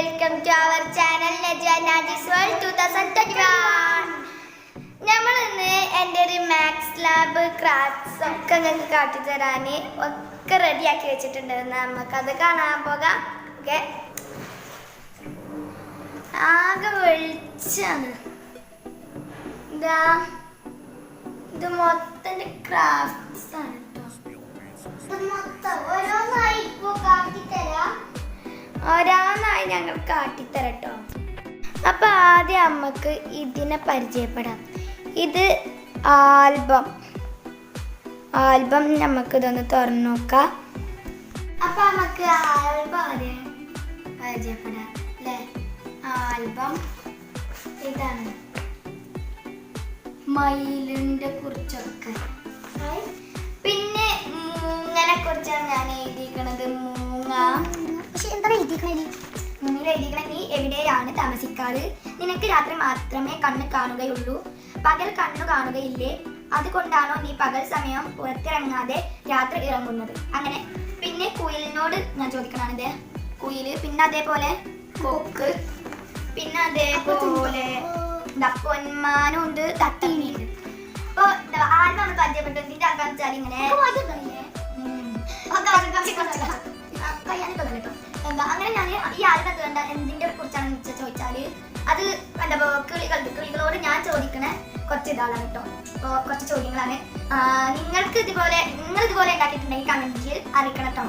Welcome to our channel നമ്മൾ ഇന്ന് എന്റെ ഒരു മാത്സ് ലാബ് ക്രാഫ്റ്റ്സ് ഒക്കെ നിങ്ങൾക്ക് കാട്ടിത്തരാൻ ഒക്കെ റെഡിയാക്കി വെച്ചിട്ടുണ്ട് നമുക്കത് കാണാൻ പോകാം. ഓക്കെ ആകെ വെളിച്ചാണ് ഇതാ ഇത് മൊത്തം ക്രാഫ്റ്റ്സ് ആണ് കേട്ടോ മൊത്തം ഓരോന്നായി ഇപ്പോ കാട്ടിത്തരാം. ഓരോന്നായി ഞങ്ങൾ കാട്ടിത്തരട്ടോ. അപ്പൊ ആദ്യം അമ്മയ്ക്ക് ഇതിനെ പരിചയപ്പെടാം. ഇത് ആൽബം. ആൽബം നമുക്ക് ഇതൊന്ന് തുറന്നു നോക്കാം. അപ്പൊ നമുക്ക് ആൽബം പരിചയപ്പെടാം അല്ലേ? ആൽബം ഇതാണ്. മയിലിന്റെ കുറിച്ചൊക്കെ. പിന്നെ മൂങ്ങനെ കുറിച്ചാണ് ഞാൻ എഴുതിയിരിക്കണത്. മൂങ്ങ. പക്ഷെ എന്താ എഴുതിയിരിക്കണേ മുന്നിൽ എഴുതിയിരിക്കണ നീ എവിടെയാണ് താമസിക്കാറ്? നിനക്ക് രാത്രി മാത്രമേ കണ്ണ് കാണുകയുള്ളൂ. പകൽ കണ്ണു കാണുകയില്ലേ? അതുകൊണ്ടാണോ നീ പകൽ സമയം പുറത്തിറങ്ങാതെ രാത്രി ഇറങ്ങുന്നത്? അങ്ങനെ പിന്നെ കുയിലിനോട് ഞാൻ ചോദിക്കണാണിത് കുയിൽ പിന്നെ അതേപോലെ കൊക്ക് പിന്നെ അതേപോലെ പൊന്മാനുണ്ട് തത്തമ്മയുണ്ട്. അപ്പൊ ആരാണ് പരിചയപ്പെട്ടു ഇതിന്റെ ആൾക്കാർ വെച്ചാൽ ഇങ്ങനെ ഉണ്ട് കേട്ടോ. എന്താ അങ്ങനെ ഞാൻ ഈ ആൽബം കണ്ട എന്തിന്റെ വെച്ചാൽ ചോദിച്ചാൽ അത് എന്താ കിളികൾ കിളികളോട് ഞാൻ ചോദിക്കണ കുറച്ച് ഇതാണ് കേട്ടോ അപ്പോൾ കുറച്ച് ചോദ്യങ്ങളാണ്. നിങ്ങൾക്ക് ഇതുപോലെ നിങ്ങൾ ഇതുപോലെ ഉണ്ടാക്കിയിട്ടുണ്ടെങ്കിൽ കമന്റിൽ അറിയിക്കണം കേട്ടോ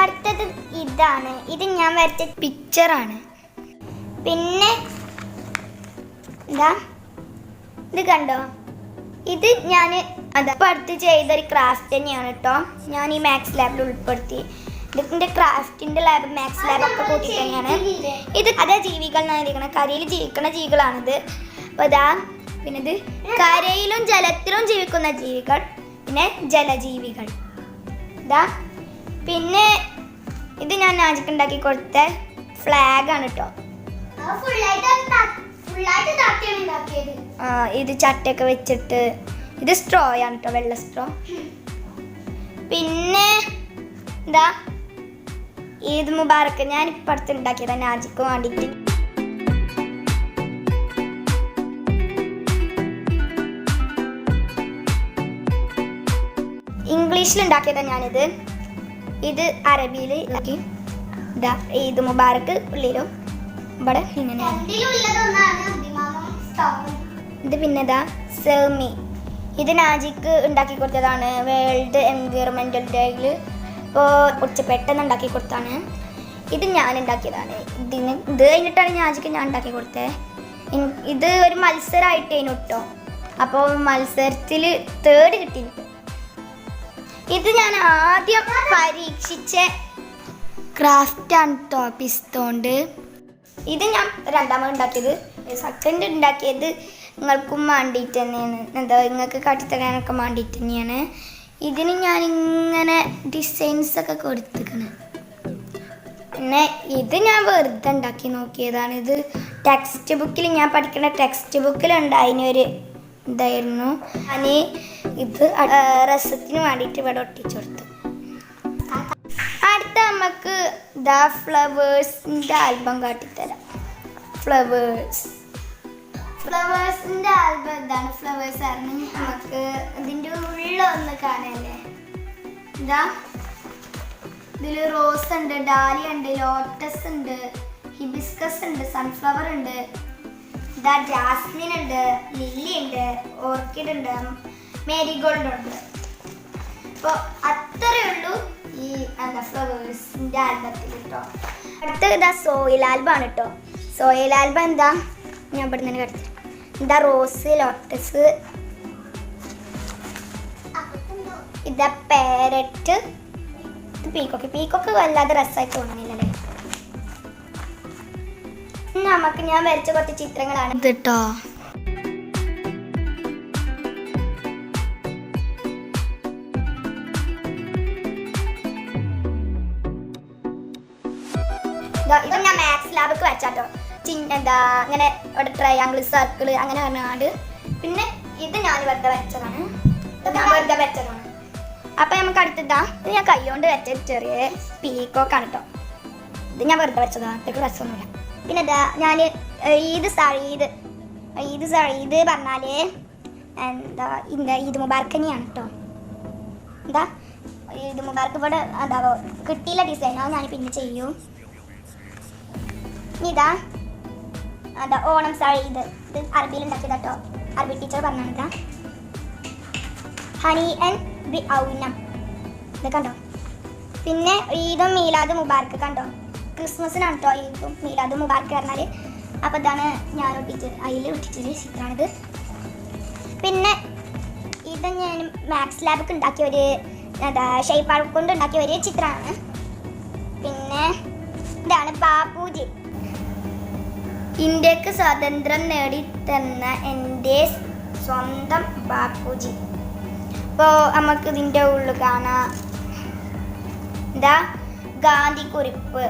അടുത്തത് ഇതാണ്. ഇത് ഞാൻ വരച്ച പിക്ചറാണ് പിന്നെ എന്താ ഇത് കണ്ടോ? ഇത് ഞാൻ ഇപ്പൊ അടുത്ത് ചെയ്തൊരു ക്രാഫ്റ്റ് തന്നെയാണ് കേട്ടോ ഞാൻ ഈ മാത്സ് ലാബിൽ ഉൾപ്പെടുത്തി. ഇതിന്റെ ക്രാഫ്റ്റിന്റെ ലാബ് മാത്സ് ലാബ് ഒക്കെ കൂട്ടി തന്നെയാണ് ഇത് അതേ ജീവികൾ എന്നാണ് ഇരിക്കുന്നത് കരയിൽ ജീവിക്കുന്ന ജീവികളാണിത്. അപ്പൊ ഇതാ പിന്നെ ഇത് കരയിലും ജലത്തിലും ജീവിക്കുന്ന ജീവികൾ പിന്നെ ജലജീവികൾ. ഇതാ പിന്നെ ഇത് ഞാൻ നാജിക്ക് ഉണ്ടാക്കി കൊടുത്ത ഫ്ലാഗ് ആണ് കേട്ടോ ആ ഇത് ചട്ടയൊക്കെ വെച്ചിട്ട്. ഇത് സ്ട്രോ ആണ് കേട്ടോ വെള്ള സ്ട്രോ പിന്നെ എന്താ ഈദ് മുബാറക്ക് ഞാൻ ഇപ്പം അടുത്ത് ഉണ്ടാക്കിയതാ നാജിക്ക് വേണ്ടിയിട്ട് ഇംഗ്ലീഷിൽ ഉണ്ടാക്കിയതാണ് ഞാനിത്. ഇത് അറബിയിൽ ആക്കി ഇതാ ഈദ് മുബാറക്ക് ഉള്ളിലും ഇവിടെ ഇങ്ങനെയാണ് ഇത് പിന്നെ ഇതാ സെർമി ഇത് നാജിക്ക് ഉണ്ടാക്കി കൊടുത്തതാണ് വേൾഡ് എൻവയറമെന്റൽ ഡേയിൽ ഇപ്പോൾ കുറച്ച് പെട്ടെന്ന് ഉണ്ടാക്കി കൊടുത്താണ്. ഇത് ഞാൻ ഉണ്ടാക്കിയതാണ്. ഇതിന് ഇത് കഴിഞ്ഞിട്ടാണ് നാജിക്ക് ഞാൻ ഉണ്ടാക്കി കൊടുത്തത് ഇത് ഒരു മത്സരമായിട്ടേനു കേട്ടോ. അപ്പോൾ മത്സരത്തിൽ തേർഡ് കിട്ടി. ഇത് ഞാൻ ആദ്യം പരീക്ഷിച്ച ക്രാഫ്റ്റ് ആണ് കേട്ടോ പിസ്തോണ്ട് ഇത് ഞാൻ രണ്ടാമത് ഉണ്ടാക്കിയത്. സെക്കൻഡ് ഉണ്ടാക്കിയത് നിങ്ങൾക്കും വേണ്ടിയിട്ട് തന്നെയാണ്. എന്താ നിങ്ങൾക്ക് കാട്ടിത്തരാനൊക്കെ വേണ്ടിയിട്ട് തന്നെയാണ്. ഇതിന് ഞാൻ ഇങ്ങനെ ഡിസൈൻസ് ഒക്കെ കൊടുത്തിക്കണ പിന്നെ ഇത് ഞാൻ വെറുതെ ഉണ്ടാക്കി നോക്കിയതാണ്. ഇത് ടെക്സ്റ്റ് ബുക്കിൽ ഞാൻ പഠിക്കുന്ന ടെക്സ്റ്റ് ബുക്കിൽ അതിനൊരു ഇതായിരുന്നു. ഞാൻ ഇത് രസത്തിന് വേണ്ടിയിട്ട് ഇവിടെ ഒട്ടിച്ചു കൊടുത്തു. അടുത്ത നമുക്ക് ദ ഫ്ലവേഴ്സിന്റെ ആൽബം കാട്ടിത്തരാം. ഫ്ലവേഴ്സ് ഫ്ലവേഴ്സിന്റെ ആൽബം ഇതാണ് ഫ്ലവേഴ്സ് ആയിരുന്നു. നമുക്ക് ഇതിന്റെ ഉള്ളൊന്ന് കാണല്ലേ? ഇതാ. ഇതിൽ റോസ് ഉണ്ട് ഡാലി ഉണ്ട് ലോട്ടസ് ഉണ്ട് ഹിബിസ്കസ് ഉണ്ട് സൺഫ്ലവർ ഉണ്ട്. ഇതാ ജാസ്മിൻ ഉണ്ട് ലില്ലി ഉണ്ട് ഓർക്കിഡ് ഉണ്ട് മേരിഗോൾഡ് ഉണ്ട്. അപ്പോൾ അത്രയേ ഉള്ളൂ ഈ എന്താ ഫ്ലവേഴ്സിന്റെ ആൽബത്തിൽ കേട്ടോ അടുത്ത ഇതാ സോയിൽ ആൽബമാണ് കേട്ടോ സോയിൽ ആൽബം എന്താ? ഞാൻ ഇവിടെ നിന്ന് കിടത്തി എന്താ റോസ് ലോട്ടസ്. ഇതാ പാരറ്റ്. ഇത് പീക്കോക്ക്. പീക്കോക്ക് വല്ലാതെ രസമായി തോന്നുന്നില്ലല്ലേ നമുക്ക് ഞാൻ വരച്ച കുറച്ച് ചിത്രങ്ങളാണ്. ഇത് കേട്ടോ ഇത് ഞാൻ മാത്സ് ലാബൊക്കെ വെച്ചാട്ടോ ചിൻ എന്താ അങ്ങനെ ഇവിടെ ട്രയാങ്കിൾ സർക്കിൾ അങ്ങനെ പറഞ്ഞാണ്ട് പിന്നെ ഇത് ഞാൻ വെറുതെ വെച്ചതാണ്. ഇത് ഞാൻ വെറുതെ വെച്ചതാണ്. അപ്പൊ നമുക്ക് അടുത്തിട്ടാ ഇത് ഞാൻ കൈകൊണ്ട് വെച്ച ചെറിയ പീക്കോക്കാണ് കേട്ടോ ഇത് ഞാൻ വെറുതെ വെച്ചതാണ് അത്രയ്ക്ക് രസമൊന്നുമില്ല. പിന്നെ ഇതാ ഞാൻ ഈദ് സഴീദ് ഈദ് സഴീദ് പറഞ്ഞാൽ എന്താ എന്താ ഈദ് മുബാർക്കനിയാണ് കേട്ടോ എന്താ ഈദ് മുബാർക്ക് ഇവിടെ എന്താ കിട്ടിയില്ല ഡിസൈനോ ഞാൻ പിന്നെ ചെയ്യൂ. ഇതാ എന്താ ഓണം സാരി ഇത് ഇത് അറബിയിൽ ഉണ്ടാക്കിയതാ കേട്ടോ. അറബി ടീച്ചർ പറഞ്ഞാണിതാ ഹനി ആൻഡ് ബി ഔനം. ഇത് കണ്ടോ? പിന്നെ ഈദും മീലാദ് മുബാർക്ക് കണ്ടോ? ക്രിസ്മസിനാണ് കേട്ടോ ഈദും മീലാദ് മുബാർക്ക് പറഞ്ഞാൽ അപ്പോൾ ഇതാണ് ഞാൻ ഒട്ടിച്ചത് അതിൽ ഒട്ടിച്ചൊരു ചിത്രമാണിത് പിന്നെ ഇത് ഞാൻ മാത്സ് ലാബൊക്കെ ഉണ്ടാക്കിയ ഒരു എന്താ ഷെയ്പ്പാൾ കൊണ്ട് ഉണ്ടാക്കിയ ഒരു ചിത്രമാണ് പിന്നെ ഇതാണ് ബാപ്പുജി. ഇന്ത്യയ്ക്ക് സ്വാതന്ത്ര്യം നേടിത്തന്ന എന്റെ സ്വന്തം ബാപ്പുജി. അപ്പോൾ നമുക്ക് ഇതിന്റെ ഉള്ളിൽ കാണാം. എന്താ? ഗാന്ധി കുറിപ്പ്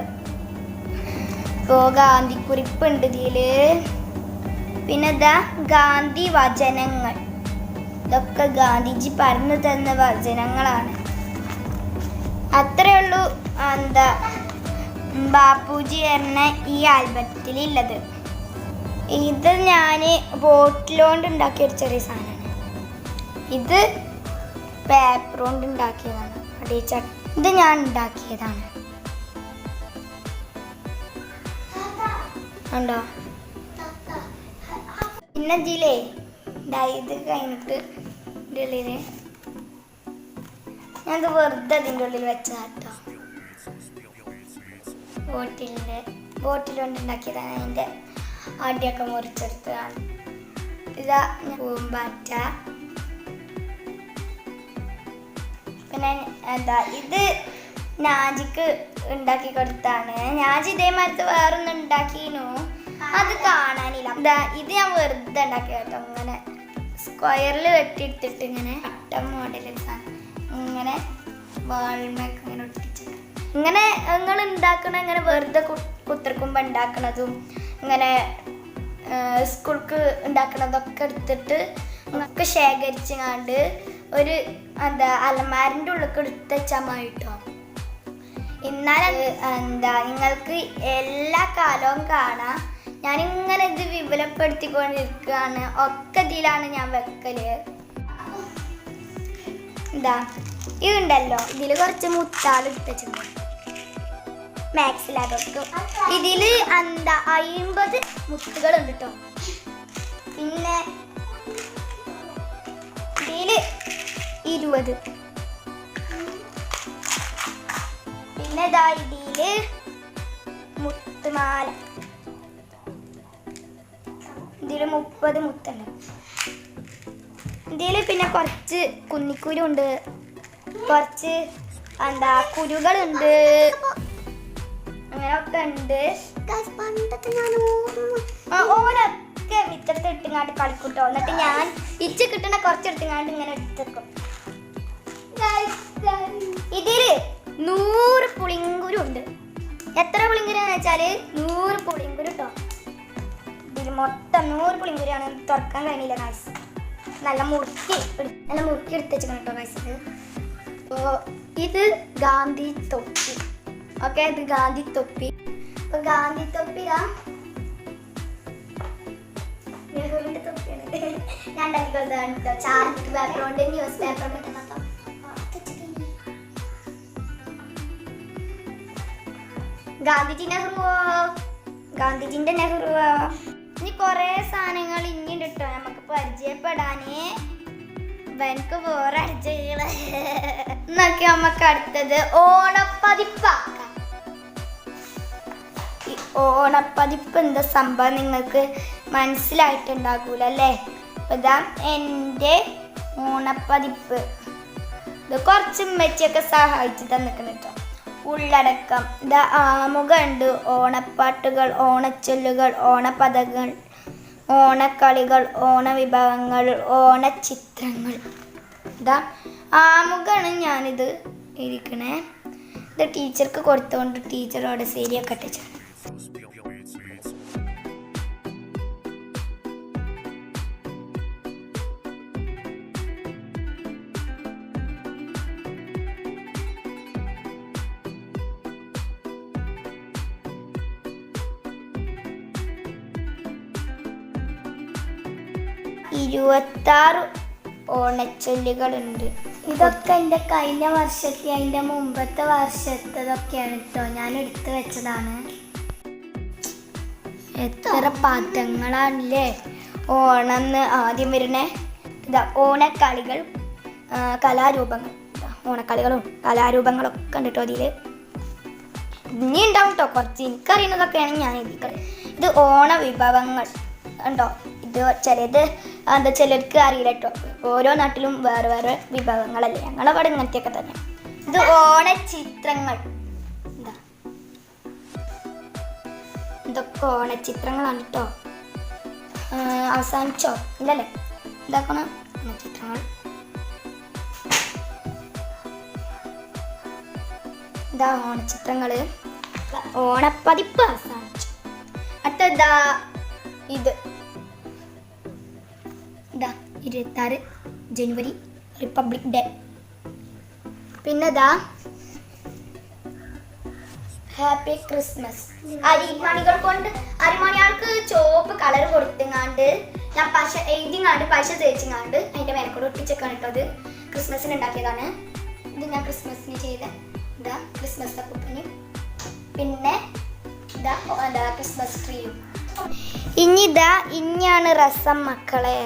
ഇപ്പോൾ ഗാന്ധി കുറിപ്പ് ഉണ്ട് ഇതിൽ പിന്നെ ഇതാ ഗാന്ധി വചനങ്ങൾ. ഇതൊക്കെ ഗാന്ധിജി പറഞ്ഞു തന്ന വചനങ്ങളാണ്. അത്രയേ ഉള്ളൂ എന്താ ബാപ്പുജി എന്ന ഈ ആൽബത്തിലുള്ളത്. ഇത് ഞാൻ ബോട്ടിലോണ്ട് ഉണ്ടാക്കിയ ഒരു ചെറിയ സാധനമാണ് ഇത് പേപ്പർ കൊണ്ട് ഉണ്ടാക്കിയതാണ് ടീച്ചർ ഇത് ഞാൻ ഉണ്ടാക്കിയതാണ്. ഉണ്ടോ പിന്നെ ജീലേ ഇത് കഴിഞ്ഞിട്ട് ഇതിന്റെ ഞാൻ ഞാനത് വെറുതെ അതിന്റെ ഉള്ളിൽ വെച്ചതാട്ടോ ബോട്ടിലിന്റെ ബോട്ടിൽ കൊണ്ട് ഉണ്ടാക്കിയതാണ് അതിന്റെ അടിയൊക്കെ മുറിച്ചെടുത്തതാണ്. ഇതാ പൂമ്പാറ്റ. പിന്നെ എന്താ ഇത് നാജിക്ക് ഉണ്ടാക്കി കൊടുത്താണ്. നാജി ഇതേമാരത്ത് വേറൊന്നും ഉണ്ടാക്കിനു. അത് കാണാനില്ല. എന്താ ഇത് ഞാൻ വെറുതെ ഉണ്ടാക്കി കേട്ടോ. ഇങ്ങനെ സ്ക്വയറിൽ വെട്ടിയെടുത്തിട്ട് ഇങ്ങനെ അട്ട മോഡൽ ഇങ്ങനെ വാൾമൊക്കെ ഇങ്ങനെ ഒട്ടിച്ച്. ഇങ്ങനെ നിങ്ങൾ ഉണ്ടാക്കണ ഇങ്ങനെ വെറുതെ കുത്തിർക്കുമ്പോൾ ഉണ്ടാക്കണതും ഇങ്ങനെ സ്കൂൾക്ക് ഉണ്ടാക്കണതൊക്കെ എടുത്തിട്ട് ഒക്കെ ശേഖരിച്ചങ്ങാണ്ട് ഒരു എന്താ അലമാരിന്റെ ഉള്ളിൽ എടുത്ത് കേട്ടോ എന്നാൽ എന്താ നിങ്ങൾക്ക് എല്ലാ കാലവും കാണാം. ഞാനിങ്ങനെ ഇത് വിപുലപ്പെടുത്തിക്കൊണ്ടിരിക്കുകയാണ്. ഒക്കെ ഇതിലാണ് ഞാൻ വെക്കൽ. എന്താ ഇതുണ്ടല്ലോ. ഇതിൽ കുറച്ച് മുത്താൽ ഇട്ടിട്ടുണ്ട് മാക്സ് ലാബൊക്കെ ഇതിൽ എന്താ അയിമ്പത് മുത്തുകളുണ്ട് കേട്ടോ പിന്നെ ഇതിൽ ഇരുപത്. പിന്നെ ഇതാ ഇതിൽ മുത്തുമാല ഇതിൽ മുപ്പത് മുത്തുണ്ട്. ഇതിൽ പിന്നെ കുറച്ച് കുന്നിക്കുരുണ്ട്. കുറച്ച് എന്താ കുരുകളുണ്ട്. അങ്ങനെയൊക്കെ ഉണ്ട് ഞാൻ ഓരൊക്കെ വിത്തെടുത്ത് ഇട്ടുങ്ങാണ്ട് കളിക്കൂട്ടോ. എന്നിട്ട് ഞാൻ ഇച്ച് കിട്ടണ കുറച്ചെടുത്തുങ്ങാണ്ട് ഇങ്ങനെ എടുത്തേക്കും. ഇതിൽ നൂറ് പുളിങ്കുരു ഉണ്ട്. എത്ര പുളിങ്കുരു എന്ന് വെച്ചാൽ നൂറ് പുളിങ്കുരു കേട്ടോ ഇതിൽ മൊത്തം നൂറ് പുളിങ്കുരിയാണ് തുറക്കാൻ കഴിഞ്ഞില്ല കാശ് നല്ല മുറുക്കി നല്ല മുറുക്കി എടുത്ത് വെച്ചിരിക്കണം കേട്ടോ കാശ് ഇത് ഗാന്ധി തൊപ്പി. ഓക്കെ ഇത് ഗാന്ധി തൊപ്പി. അപ്പൊ ഗാന്ധി തൊപ്പി ഇതാ നെഹ്റുവിന്റെ തൊപ്പിയാണ്. ഞാൻ ഉണ്ടാക്കി കൊടുത്തതാണ് കേട്ടോ ചാർട്ട് പേപ്പർ ന്യൂസ് പേപ്പർ മൊത്തം ഗാന്ധിജി നെഹ്റുവോ? ഗാന്ധിജിന്റെ നെഹ്റുവോ? ഇനി കൊറേ സാധനങ്ങൾ ഇനിയുണ്ട് കേട്ടോ നമുക്ക് പരിചയപ്പെടാനേ. എനിക്ക് വേറെ അടിച്ചുകൾ എന്നൊക്കെ നമുക്ക് അടുത്തത് ഓണപ്പതിപ്പാക്ക ഓണപ്പതിപ്പ് എന്താ സംഭവം നിങ്ങൾക്ക് മനസ്സിലായിട്ടുണ്ടാകൂല അല്ലേ അപ്പൊ ഇതാ എന്റെ ഓണപ്പതിപ്പ്. ഇത് കുറച്ച് ഉമ്മച്ചിയൊക്കെ സഹായിച്ച് തന്നിക്കണം കേട്ടോ. ഉള്ളടക്കം. ഇതാ ആമുഖമുണ്ട്. ഓണപ്പാട്ടുകൾ ഓണച്ചൊല്ലുകൾ ഓണപദങ്ങൾ ഓണക്കളികൾ ഓണവിഭവങ്ങൾ ഓണച്ചിത്രങ്ങൾ ഇതാ ആമുഖമാണ് ഞാനിത് ഇരിക്കണേ. ഇത് ടീച്ചർക്ക് കൊടുത്തുകൊണ്ട് ടീച്ചറോട് ശരിയൊക്കെ ഇട്ടിച്ചു ഇരുപത്താറ് ഓണച്ചൊല്ലുകളുണ്ട്. ഇതൊക്കെ എന്റെ കഴിഞ്ഞ വർഷത്തെ അതിന്റെ മുമ്പത്തെ വർഷത്തതൊക്കെയാണ് കേട്ടോ ഞാൻ എടുത്തു വെച്ചതാണ്. എത്ര പദങ്ങളാണല്ലേ? ഓണമെന്ന് ആദ്യം വരുന്നേ ഇതാ ഓണക്കളികൾ കലാരൂപങ്ങൾ. ഓണക്കളികളും കലാരൂപങ്ങളും കേട്ടോ അതിൽ ഇനി ഉണ്ടാവും കേട്ടോ കുറച്ച് എനിക്കറിയുന്നതൊക്കെയാണ് ഞാൻ എഴുതിക്കുന്നത് ഇത് ഓണ വിഭവങ്ങൾ ഉണ്ടോ? ഇത് ചിലത് എന്താ ചിലർക്ക് അറിയില്ല കേട്ടോ ഓരോ നാട്ടിലും വേറെ വേറെ വിഭവങ്ങളല്ലേ. അവിടെ ഇങ്ങനത്തെയൊക്കെ തന്നെ ഇത് ഓണ ചിത്രങ്ങൾ. എന്താ? ഇതൊക്കെ ഓണച്ചിത്രങ്ങളാണ് കേട്ടോ അവസാനിച്ചോ? ഇല്ലല്ലേ? ഇതാക്കണം. ഓണച്ചിത്രങ്ങൾ ഇതാ ഓണച്ചിത്രങ്ങൾ ഓണപ്പതിപ്പ് അവസാനിച്ചു. അടുത്തതാ ഇതാ. ഇരുപത്താറ് ജനുവരി റിപ്പബ്ലിക് ഡേ. പിന്നെ ഹാപ്പി ക്രിസ്മസ്. അരിമണികൾ കൊണ്ട് അരിമണികൾക്ക് ചോപ്പ് കളർ കൊടുത്തങ്ങാണ്ട് ഞാൻ പശ എഴുതിങ്ങാണ്ട് പശ തേച്ചിങ്ങാണ്ട് അതിന്റെ മേലക്കൂടെ ഒട്ടിച്ചേക്കാണ് കേട്ടോ അത് ക്രിസ്മസിന് ഉണ്ടാക്കിയതാണ്. ഇത് ഞാൻ ക്രിസ്മസിന് ചെയ്ത ഇതാ ക്രിസ്മസ് അപ്പൂപ്പന്. പിന്നെ ഇതാ ക്രിസ്മസ് ട്രീയും. ഇനി ഇതാ ഇനിയാണ് രസം മക്കളെ.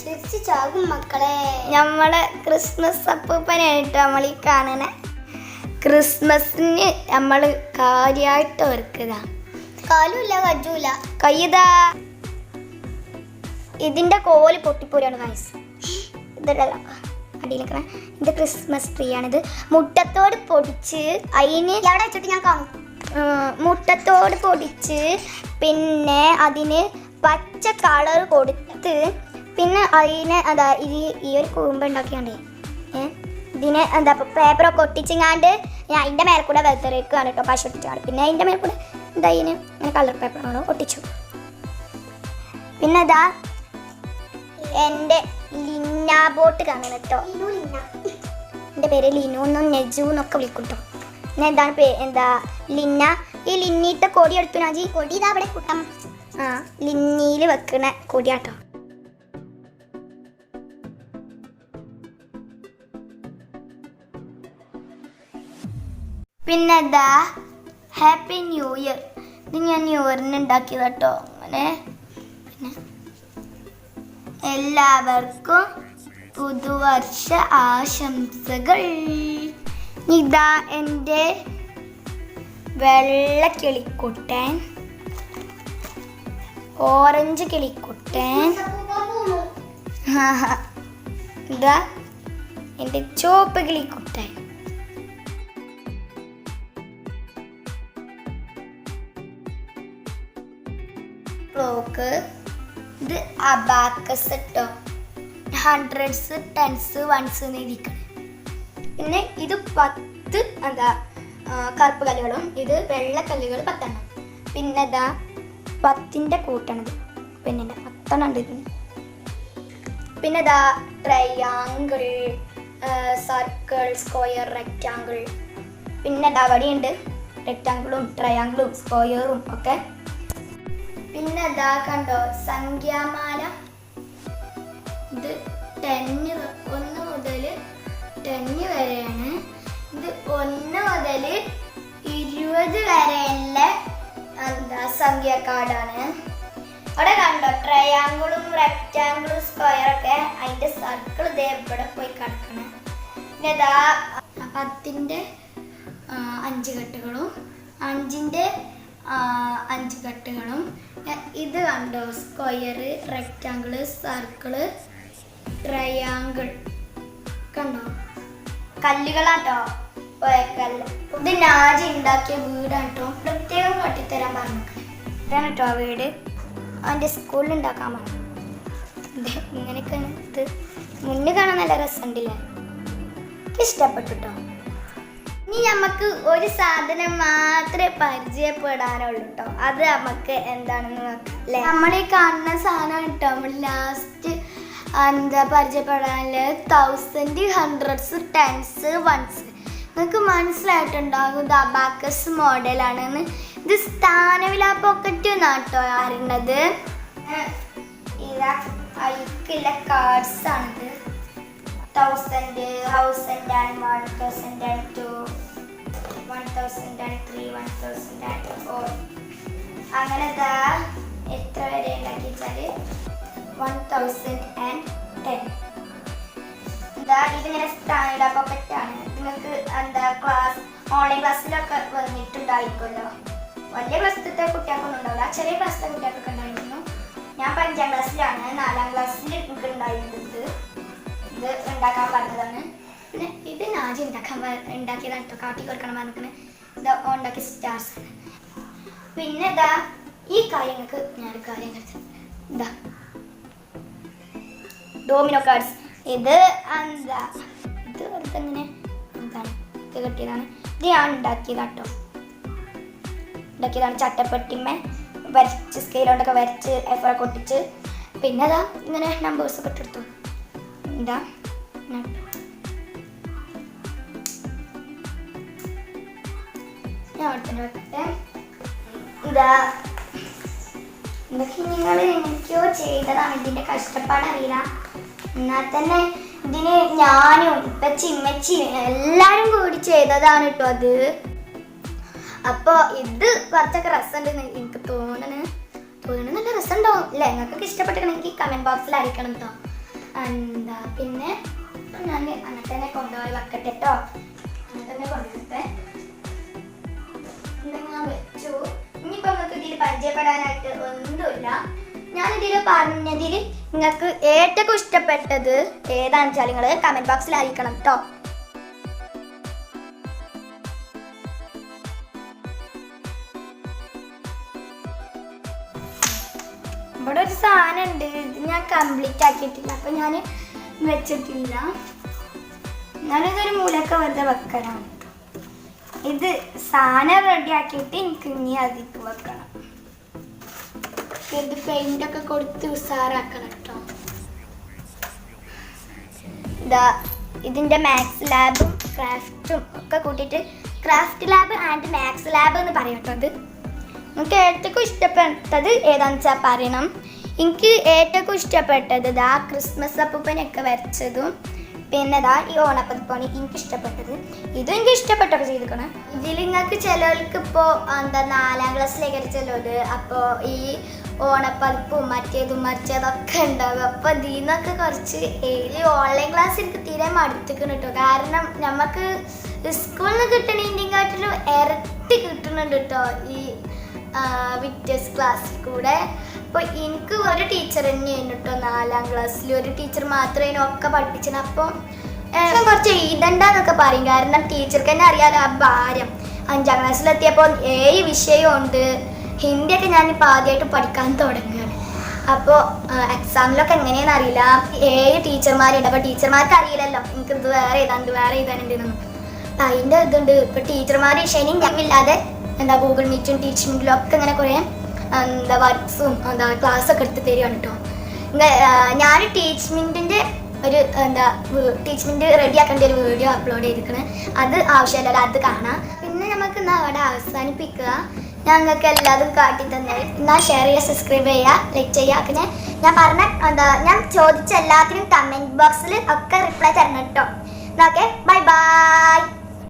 ചിരിച്ച് ചാകും മക്കളെ. നമ്മളെ ക്രിസ്മസ് അപ്പൂപ്പനായിട്ട് നമ്മൾ ഈ കാണണേ ക്രിസ്മസിന് നമ്മൾ കാര്യമായിട്ട് ഓർക്കുക കാലുമില്ല കജ്ജൂല കയ്യതാ. ഇതിന്റെ കോൽ പൊട്ടിപ്പോരാണ് കായസ് ഇതല്ല അടിയിലേക്കണ. ഇത് ക്രിസ്മസ് ട്രീ ആണിത്. മുട്ടത്തോട് പൊടിച്ച് അതിന് എവിടെ വെച്ചിട്ട് ഞാൻ കാണും? മുട്ടത്തോട് പൊടിച്ച് പിന്നെ അതിന് പച്ച കളർ കൊടുത്ത് പിന്നെ അതിനെ എന്താ ഈ ഈ ഒരു കൂമ്പ് ഉണ്ടാക്കിയാണ്ട്. ഇതിനെ എന്താ പേപ്പറൊക്കെ ഒട്ടിച്ചിങ്ങാണ്ട് ഞാൻ അതിന്റെ മേലെ കൂടെ വെത്തറേക്കാണ് കേട്ടോ പശ ഒട്ടിച്ചാണ് പിന്നെ അതിന്റെ മേലെ കൂടെ എന്താ ഇതിന്? ഇങ്ങനെ കളർ പേപ്പറാണ് ഒട്ടിച്ചു. പിന്നെ ഇതാ എന്റെ ലിന്ന ബോട്ട് കാണണം കേട്ടോ. എന്റെ പേര് ലിനു എന്നും നെജു എന്നൊക്കെ വിളിക്കും കേട്ടോ. പിന്നെ എന്താണ് പേ എന്താ ലിന്ന? ഈ ലിന്നീത്തെ കൊടി എടുത്തു ഞാൻ കൊടി ഇതാ അവിടെ കൂട്ടാം. ആ ലിന്നിയിൽ വെക്കണ കൊടിയാട്ടോ പിന്നെ എന്താ ഹാപ്പി ന്യൂ ഇയർ ഇത് ഞാൻ ന്യൂ ഇയറിന് ഉണ്ടാക്കിയത് കേട്ടോ അങ്ങനെ. എല്ലാവർക്കും പുതുവർഷ ആശംസകൾ. ഇതാ എന്റെ വെള്ള കിളിക്കുട്ടൻ. ഓറഞ്ച് കിളിക്കുട്ടൻ. ഇതാ എന്റെ ചുവപ്പ് കിളിക്കുട്ടൻ. ക്ലോക്ക് ഇത് അബാക്കസ് കേട്ടോ ഹൺഡ്രഡ്സ് ടെൻസ് വൺസ് എന്നിരിക്കണം പിന്നെ ഇത് പത്ത് എന്താ കറുപ്പ് കല്ലുകളും ഇത് വെള്ള കല്ലുകൾ പത്തെണ്ണം. പിന്നെ ഇതാ പത്തിന്റെ കൂട്ടണത്. പിന്നെ പത്തെണ്ണം ഉണ്ട് ഇതിന്. പിന്നെ ഇതാ ട്രയാങ്കിൾ സർക്കിൾ സ്ക്വയർ റെക്റ്റാങ്കിൾ പിന്നെ ഇതാ അവിടെയുണ്ട്. റെക്റ്റാങ്കിളും ട്രയാങ്കിളും സ്ക്വയറും ഒക്കെ. പിന്നെ ഇതാ കണ്ടോ സംഖ്യാമാല. ഇത് ടെന്ന് ഒന്ന് മുതൽ ടെന്ന് വരെയാണ്. ഇത് ഒന്ന് മുതൽ ഇരുപത് വരെയുള്ള എന്താ സംഖ്യ കാർഡാണ് അവിടെ കണ്ടോ ട്രയാങ്കിളും റെക്റ്റാങ്കിളും സ്ക്വയറൊക്കെ അതിന്റെ സർക്കിൾ ഇതേ ഇവിടെ പോയി കിടക്കണം. പിന്നെ ഇതാ പത്തിന്റെ അഞ്ച് കെട്ടുകളും അഞ്ചിന്റെ അഞ്ച് കെട്ടുകളും ഇത് കണ്ടോ? സ്ക്വയർ റെക്റ്റാങ്കിൾ സർക്കിൾ ട്രയാങ്കിൾ കണ്ടോ? കല്ലുകളാട്ടോ. കല്ല്. ഇത് നാജി ഉണ്ടാക്കിയ വീടാണ് കേട്ടോ പ്രത്യേകം കാട്ടിത്തരാൻ പറഞ്ഞു. ഇതാണ് കേട്ടോ ആ വീട്. അവന്റെ സ്കൂളിൽ ഉണ്ടാക്കാൻ പറഞ്ഞു. ഇങ്ങനെയൊക്കെ ഇത് മുന്നിൽ കാണാൻ നല്ല രസമുണ്ടല്ലേ? ഇഷ്ടപ്പെട്ടു കേട്ടോ ഇനി നമുക്ക് ഒരു സാധനം മാത്രമേ പരിചയപ്പെടാനുള്ളൂ കേട്ടോ അത് നമുക്ക് എന്താണെന്ന് നമ്മൾ ഈ കാണുന്ന സാധനം കേട്ടോ നമ്മൾ ലാസ്റ്റ് എന്താ പരിചയപ്പെടാനുള്ള തൗസൻഡ് ഹൺഡ്രഡ്സ് ടെൻസ് വൺസ് നിങ്ങൾക്ക് മനസ്സിലായിട്ടുണ്ടാകും ഇത് അബാക്കസ് മോഡലാണെന്ന് ഇത് സ്ഥാനവില പോക്കറ്റ് എന്നാട്ടോ ആരുണ്ടത് ഇതാ കാർഡ്സ് ആണിത്. Thousand thousand and one thousand and two thousand and three one thousand and four അങ്ങനെ ദാ എത്ര വരെ ഉണ്ടാക്കി വെച്ചാൽ വൺ തൗസൻഡ് ആൻഡ് ടെൻ എന്താ ഇതിങ്ങനെ സ്റ്റാൻഡ് പോക്കറ്റ് ആണ് നിങ്ങൾക്ക് എന്താ ക്ലാസ് ഓൺലൈൻ ക്ലാസ്സിലൊക്കെ വന്നിട്ടുണ്ടായിരിക്കുമല്ലോ. വലിയ ക്ലാസ്സിലത്തെ കുട്ടികൾക്കൊന്നും ഉണ്ടാവില്ല. ചെറിയ ക്ലാസ്സിലെ കുട്ടികൾക്കൊക്കെ ഉണ്ടായിരുന്നു. ഞാൻ പഞ്ചാം ക്ലാസ്സിലാണ് നാലാം ക്ലാസ്സിൽ എനിക്ക് ഉണ്ടായിരുന്നത്. ഇത് ഉണ്ടാക്കാൻ പറഞ്ഞതാണ്. ഇത് നാജി ഉണ്ടാക്കാൻ ഉണ്ടാക്കിയതാണ് കേട്ടോ കാട്ടി കൊടുക്കണം പറഞ്ഞിട്ട് ഉണ്ടാക്കിയ സ്റ്റാർസ് പിന്നെ ഇതാ ഈ കാര്യങ്ങൾക്ക് ഞാൻ കാര്യങ്ങൾ ഇതാ. ഡോമിനോ കാർഡ്സ് ഇത് എന്താ? ഇത് ഇങ്ങനെ എന്താണ്? ഇത് കിട്ടിയതാണ്. ഇത് ഞാൻ ഉണ്ടാക്കിയതാട്ടോ ഉണ്ടാക്കിയതാണ് ചട്ടപ്പെട്ടിമ്മ വരച്ച് സ്കെയിലോണ്ടൊക്കെ വരച്ച് എഫറൊക്കെ ഒട്ടിച്ച്. പിന്നെ അതാ ഇങ്ങനെ നമ്പേഴ്സ് ഒക്കെ ഇട്ടെടുത്തു എന്താ ഞാൻ തന്നെ വെക്കട്ടെ ഇതാ. ഇതൊക്കെ നിങ്ങൾ എനിക്കോ ചെയ്തതാണ് ഇതിന്റെ കഷ്ടപ്പാട് അറിയില്ല. എന്നാൽ തന്നെ ഇതിന് ഞാനും ഇപ്പച്ചി ചിമ്മച്ചി എല്ലാരും കൂടി ചെയ്തതാണ് കേട്ടോ അത്. അപ്പൊ ഇത് കുറച്ചൊക്കെ രസമുണ്ടെന്ന് എനിക്ക് തോന്നണ്. തോന്നണ നല്ല രസമുണ്ടാവും അല്ലേ നിങ്ങൾക്കൊക്കെ ഇഷ്ടപ്പെട്ടിട്ടുണ്ടെങ്കിൽ കമന്റ് ബോക്സിൽ അയക്കണം കേട്ടോ എന്താ? പിന്നെ ഞാൻ അങ്ങനെ തന്നെ കൊണ്ടുപോയി വെക്കട്ടെ കേട്ടോ അങ്ങനെ തന്നെ കൊണ്ടുവരട്ടെ ഞാൻ വെച്ചു ഇനിയിപ്പോ നിങ്ങൾക്ക് ഇതിൽ പരിചയപ്പെടാനായിട്ട് ഒന്നുമില്ല. ഞാൻ ഇതിൽ പറഞ്ഞതിൽ നിങ്ങൾക്ക് ഏറ്റവും ഇഷ്ടപ്പെട്ടത് ഏതാണെന്ന് വെച്ചാൽ നിങ്ങൾ കമന്റ് ബോക്സിൽ അറിയിക്കണം കേട്ടോ ഇവിടെ ഒരു സാധനം ഉണ്ട് ഇത് ഞാൻ കംപ്ലീറ്റ് ആക്കിയിട്ടില്ല. അപ്പൊ ഞാൻ വെച്ചിട്ടില്ല. ഞാനിതൊരു മൂലൊക്കെ വെറുതെ വെക്കണം ഇത് സാധനം റെഡിയാക്കിയിട്ട് എനിക്ക് ഇനി അതിക്ക് വെക്കണം. ഇത് പെയിന്റ് ഒക്കെ കൊടുത്ത് ഉസാറാക്കണം കേട്ടോ. ഇതാ ഇതിന്റെ മാത്സ് ലാബും ക്രാഫ്റ്റും ഒക്കെ കൂട്ടിയിട്ട് craft lab and maths lab എന്ന് പറയും കേട്ടോ അത്. നിങ്ങൾക്ക് ഏറ്റവും ഇഷ്ടപ്പെട്ടത്? ഏതാണെന്ന് വെച്ചാൽ പറയണം. എനിക്ക് ഏറ്റവും ഇഷ്ടപ്പെട്ടത് ഇതാ ക്രിസ്മസ് അപ്പൂപ്പനൊക്കെ വരച്ചതും പിന്നെ ഇതാ ഈ ഓണപ്പതിപ്പാണ് എനിക്ക് ഇഷ്ടപ്പെട്ടത് ഇതും എനിക്ക് ഇഷ്ടപ്പെട്ടൊക്കെ ചെയ്തിരിക്കണം. ഇതിൽ നിങ്ങൾക്ക് ചിലർക്ക് ഇപ്പോൾ എന്താ നാലാം ക്ലാസ്സിലേക്ക് ചിലത് അപ്പോൾ ഈ ഓണപ്പതിപ്പും മറ്റേതും മറിച്ചതൊക്കെ ഉണ്ടാകും അപ്പോൾ ഇതിൽ നിന്നൊക്കെ കുറച്ച് ഈ ഓൺലൈൻ ക്ലാസ് എനിക്ക് തീരെ മടുത്തിക്കണം കേട്ടോ കാരണം നമുക്ക് സ്കൂളിൽ നിന്ന് കിട്ടണേന്റെക്കാട്ടിലും ഇരട്ടി കിട്ടുന്നുണ്ട് കേട്ടോ ഈ വിറ്റേഴ്സ് ക്ലാസ്സിൽ കൂടെ. അപ്പോൾ എനിക്ക് ഒരു ടീച്ചർ തന്നെയായിരുന്നു കേട്ടോ നാലാം ക്ലാസ്സിൽ ഒരു ടീച്ചർ മാത്രമേ ഒക്കെ പഠിപ്പിച്ചത് അപ്പൊ കുറച്ച് എഴുതണ്ടെന്നൊക്കെ പറയും. കാരണം ടീച്ചർക്ക് തന്നെ അറിയാലോ ആ ഭാരം. അഞ്ചാം ക്ലാസ്സിലെത്തിയപ്പോൾ ഏഴ് വിഷയമുണ്ട് ഹിന്ദിയൊക്കെ ഞാനിപ്പോൾ ആദ്യമായിട്ട് പഠിക്കാൻ തുടങ്ങുകയാണ്. അപ്പോൾ എക്സാമിലൊക്കെ എങ്ങനെയാണെന്ന് അറിയില്ല. ഏഴ് ടീച്ചർമാരുണ്ട് അപ്പോൾ ടീച്ചർമാർക്ക് അറിയില്ലല്ലോ. എനിക്ക് ഇത് വേറെ എഴുതാണ്ട് വേറെ ഏതാണ്ടുണ്ടെന്നൊന്നും അപ്പം അതിന്റെ ഇതുണ്ട്. ഇപ്പോൾ ടീച്ചർമാർ ശനിയും ഞങ്ങളില്ലാതെ എന്താ ഗൂഗിൾ മീറ്റും ടീച്ചിങ്ങിലും ഒക്കെ ഇങ്ങനെ കുറേ എന്താ വർക്ക്സും എന്താ ക്ലാസ് ഒക്കെ എടുത്ത് തരികയാണ് കേട്ടോ ഞാൻ ടീച്ച്മെന്റിന്റെ ഒരു എന്താ ടീച്ച്മെന്റ് റെഡി ആക്കേണ്ട ഒരു വീഡിയോ അപ്ലോഡ് ചെയ്തിരിക്കണേ. അത് ആവശ്യമില്ല അത് കാണാം. പിന്നെ നമുക്ക് എന്നാൽ അവിടെ അവസാനിപ്പിക്കുക. ഞങ്ങൾക്ക് എല്ലാതും കാട്ടി തന്നെ. എന്നാൽ ഷെയർ ചെയ്യുക സബ്സ്ക്രൈബ് ചെയ്യുക ലൈക്ക് ചെയ്യുക. പിന്നെ ഞാൻ പറഞ്ഞ എന്താ ഞാൻ ചോദിച്ച എല്ലാത്തിനും കമന്റ് ബോക്സിൽ ഒക്കെ റിപ്ലൈ തരണം കേട്ടോ ഓക്കെ ബൈ ബൈ